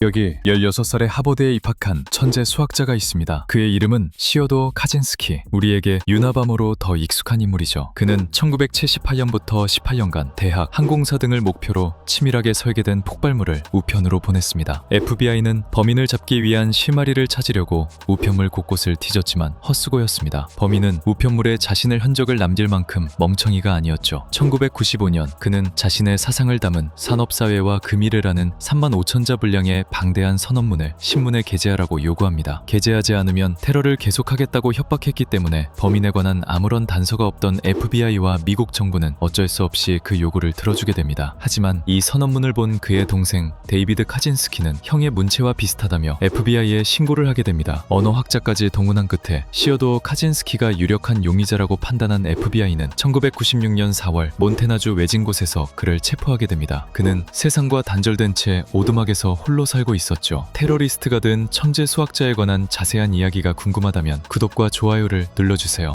여기 16살에 하버드에 입학한 천재 수학자가 있습니다. 그의 이름은 시어도 카진스키. 우리에게 유나밤으로 더 익숙한 인물이죠. 그는 1978년부터 18년간 대학, 항공사 등을 목표로 치밀하게 설계된 폭발물을 우편으로 보냈습니다. FBI는 범인을 잡기 위한 실마리를 찾으려고 우편물 곳곳을 뒤졌지만 헛수고였습니다. 범인은 우편물에 자신의 흔적을 남길 만큼 멍청이가 아니었죠. 1995년 그는 자신의 사상을 담은 산업사회와 금일이라는 3만 5천자 분량의 방대한 선언문을 신문에 게재하라고 요구합니다. 게재하지 않으면 테러를 계속하겠다고 협박했기 때문에 범인에 관한 아무런 단서가 없던 FBI와 미국 정부는 어쩔 수 없이 그 요구를 들어주게 됩니다. 하지만 이 선언문을 본 그의 동생 데이비드 카진스키는 형의 문체와 비슷하다며 FBI에 신고를 하게 됩니다. 언어학자까지 동원한 끝에 시어도 카진스키가 유력한 용의자라고 판단한 FBI는 1996년 4월 몬테나주 외진 곳에서 그를 체포하게 됩니다. 그는 세상과 단절된 채 오두막에서 홀로 살고 있었죠. 테러리스트가 된 천재 수학자에 관한 자세한 이야기가 궁금하다면 구독과 좋아요를 눌러주세요.